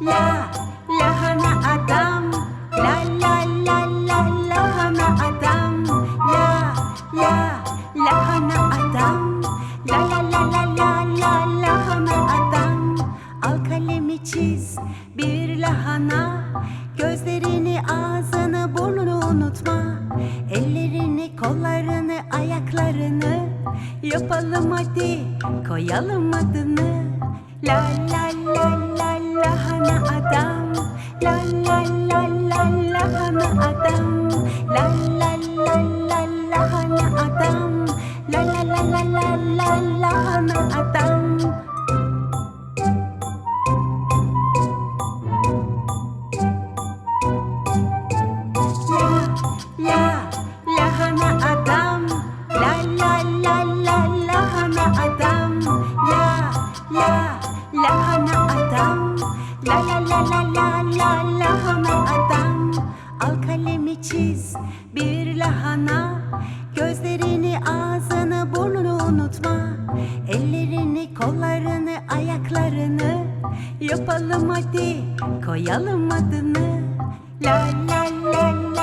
la lahana adam. La la la la lahana adam. La la lahana adam. La la la la la lahana adam. Al kalemi çiz bir lahana. Gözlerini ağzını burnunu unutma. Ellerini kollarını ayaklarını yapalım hadi koyalım adını. La la la La la la la çiz bir lahana Gözlerini ağzını burnunu unutma. Ellerini kollarını ayaklarını Yapalım hadi koyalım adını. La la la